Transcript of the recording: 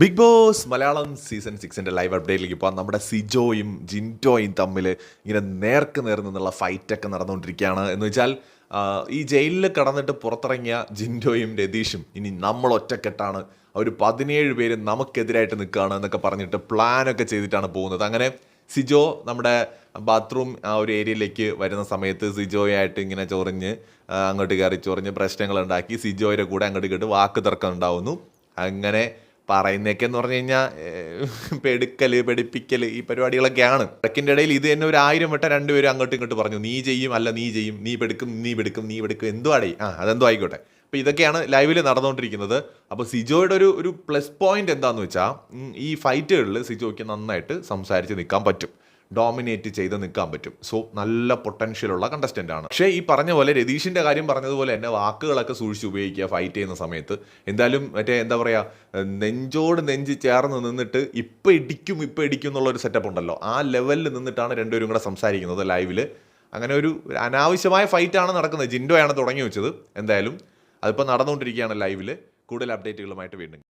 Big Boss Malayalam season സിക്സിന്റെ live അപ്ഡേറ്റിലേക്ക് പോകാം നമ്മുടെ സിജോയും ജിന്റോയും തമ്മിൽ ഇങ്ങനെ നേർക്ക് നേർ നിന്നുള്ള ഫൈറ്റൊക്കെ നടന്നുകൊണ്ടിരിക്കുകയാണ്. എന്ന് വെച്ചാൽ ഈ ജയിലിൽ കടന്നിട്ട് പുറത്തിറങ്ങിയ ജിന്റോയും രതീഷും ഇനി നമ്മൾ ഒറ്റക്കെട്ടാണ്. ഒരു പതിനേഴ് പേര് നമുക്കെതിരായിട്ട് നിൽക്കുകയാണ് എന്നൊക്കെ പറഞ്ഞിട്ട് പ്ലാനൊക്കെ ചെയ്തിട്ടാണ് പോകുന്നത്. അങ്ങനെ സിജോ നമ്മുടെ ബാത്റൂം ആ ഒരു ഏരിയയിലേക്ക് വരുന്ന സമയത്ത് സിജോയായിട്ട് ഇങ്ങനെ ചൊറിഞ്ഞ് അങ്ങോട്ട് കയറി ചൊറിഞ്ഞ് പ്രശ്നങ്ങൾ ഉണ്ടാക്കി സിജോയുടെ കൂടെ അങ്ങോട്ട് കേട്ട് വാക്ക് തർക്കം ഉണ്ടാവുന്നു. അങ്ങനെ പറയുന്നതൊക്കെ എന്ന് പറഞ്ഞു കഴിഞ്ഞാൽ പെടുക്കൽ പെടിപ്പിക്കൽ ഈ പരിപാടികളൊക്കെയാണ്. ഇടയ്ക്കിന്റെ ഇടയിൽ ഇത് തന്നെ ഒരു ആയിരം വട്ടം രണ്ടുപേരും അങ്ങോട്ടും ഇങ്ങോട്ട് പറഞ്ഞു നീ ചെയ്യും അല്ല നീ ചെയ്യും നീ പെടുക്കും നീ പെടുക്കും നീ പെടുക്കും എന്തോ അടേ ആ അതെന്തോ ആയിക്കോട്ടെ. അപ്പോൾ ഇതൊക്കെയാണ് ലൈവിൽ നടന്നുകൊണ്ടിരിക്കുന്നത്. അപ്പോൾ സിജോയുടെ ഒരു ഒരു പ്ലസ് പോയിന്റ് എന്താണെന്ന് വെച്ചാൽ ഈ ഫൈറ്റുകളിൽ സിജോയ്ക്ക് നന്നായിട്ട് സംസാരിച്ച് നിൽക്കാൻ പറ്റും. ഡോമിനേറ്റ് ചെയ്ത് നിൽക്കാൻ പറ്റും. സോ നല്ല പൊട്ടൻഷ്യലുള്ള കണ്ടസ്റ്റന്റ് ആണ്. പക്ഷേ ഈ പറഞ്ഞ പോലെ രതീഷിന്റെ കാര്യം പറഞ്ഞതുപോലെ തന്നെ വാക്കുകളൊക്കെ സൂക്ഷിച്ച് ഉപയോഗിക്കുക ഫൈറ്റ് ചെയ്യുന്ന സമയത്ത്. എന്തായാലും മറ്റേ എന്താ പറയുക നെഞ്ചോട് നെഞ്ച് ചേർന്ന് നിന്നിട്ട് ഇപ്പം ഇടിക്കും ഇപ്പം ഇടിക്കും എന്നുള്ള ഒരു സെറ്റപ്പ് ഉണ്ടല്ലോ. ആ ലെവലിൽ നിന്നിട്ടാണ് രണ്ടുപേരും കൂടെ സംസാരിക്കുന്നത് ലൈവിൽ അങ്ങനെ ഒരു അനാവശ്യമായ ഫൈറ്റാണ് നടക്കുന്നത്. ജിൻഡോയാണ് തുടങ്ങി വെച്ചത്. എന്തായാലും അതിപ്പോൾ നടന്നുകൊണ്ടിരിക്കുകയാണ് ലൈവിൽ കൂടുതൽ അപ്ഡേറ്റുകളുമായിട്ട് വീണ്ടും